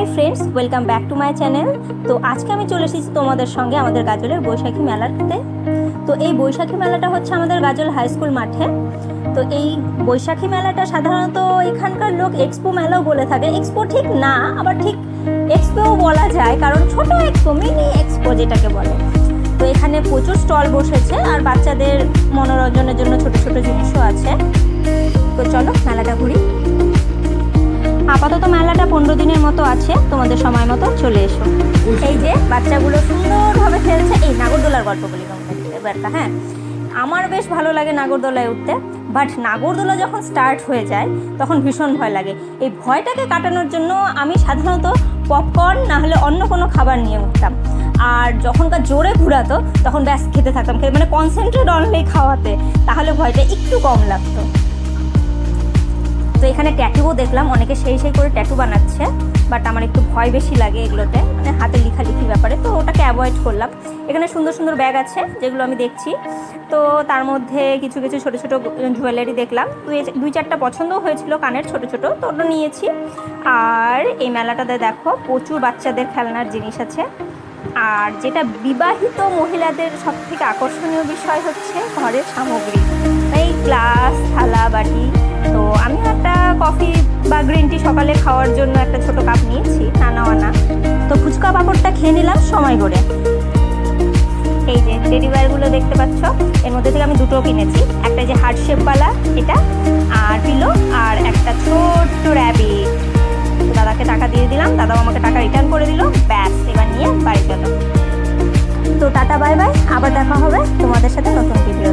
Hi friends welcome back to my channel তো আজকে আমি চলে এসেছি তোমাদের সঙ্গে আমাদের গাজলের বৈশাখী মেলাতে তো। এই বৈশাখী মেলাটা হচ্ছে আমাদের গাজল হাই স্কুল মাঠে। তো এই বৈশাখী মেলাটা সাধারণত এখানকার লোক এক্সপো মেলাও বলে থাকে। এক্সপো ঠিক না, আবার ঠিক এক্সপোও বলা যায়, কারণ ছোট এক্সপো মিনি এক্সপো যেটাকে বলে। তো এখানে প্রচুর স্টল বসেছে, আর বাচ্চাদের মনোরঞ্জনের জন্য ছোট ছোট জিনিসও আছে। মেলাটা পনেরো দিনের মতো আছে, তোমাদের সময় মতো চলে এসো। এই যে বাচ্চাগুলো সুন্দরভাবে খেলছে, এই নাগরদোলার গল্প বলি এবারটা হ্যাঁ? আমার বেশ ভালো লাগে নাগরদোলায় উঠতে বাট নাগরদোলা যখন স্টার্ট হয়ে যায়, তখন ভীষণ ভয় লাগে। এই ভয়টাকে কাটানোর জন্য আমি সাধারণত পপকর্ন না হলে অন্য কোনো খাবার নিয়ে উঠতাম। আর যখনকার জোরে ঘুরাতো, তখন ব্যাস খেতে থাকতাম। মানে কনসেন্ট্রেট অনলি খাওয়াতে, তাহলে ভয়টা একটু কম লাগতো। তো এখানে ট্যাটুও দেখলাম, অনেকে সেই সেই করে ট্যাটু বানাচ্ছে বাট আমার একটু ভয় বেশি লাগে এগুলোতে মানে হাতে লেখালেখি ব্যাপারে, তো ওটাকে অ্যাভয়েড করলাম। এখানে সুন্দর সুন্দর ব্যাগ আছে, যেগুলো আমি দেখছি। তো তার মধ্যে কিছু কিছু ছোট ছোট জুয়েলারি দেখলাম। দুই চারটা পছন্দও হয়েছিল কানের ছোট ছোট, তো ওটা নিয়েছি। আর এই মেলাটাতে দেখো, প্রচুর বাচ্চাদের খেলনার জিনিস আছে। আর যেটা বিবাহিত মহিলাদের সব থেকে আকর্ষণীয় বিষয় হচ্ছে ঘরের সামগ্রী। এই গ্লাস থালা, বাটি। কফি বা গ্রিন টি সকালে খাওয়ার জন্য একটা ছোট কাপ নিয়েছি নানা আনা তো ফুচকা পাঁপড়টা খেয়ে নিলাম, সময় করে। এই যে টেডি দেখতে পাচ্ছ, এর মধ্যে থেকে আমি দুটো কিনেছি। একটা যে হার্ট শেপওয়ালা এটা, আর পিলো আর একটা ছোট্ট র্যাবিট দাদাকে টাকা দিয়ে দিলাম, দাদাও আমাকে টাকা রিটার্ন করে দিল, ব্যাস, এবার নিয়ে বাড়ি গেল তো টাটা বাই বাই আবার দেখা হবে তোমাদের সাথে নতুন ভিডিও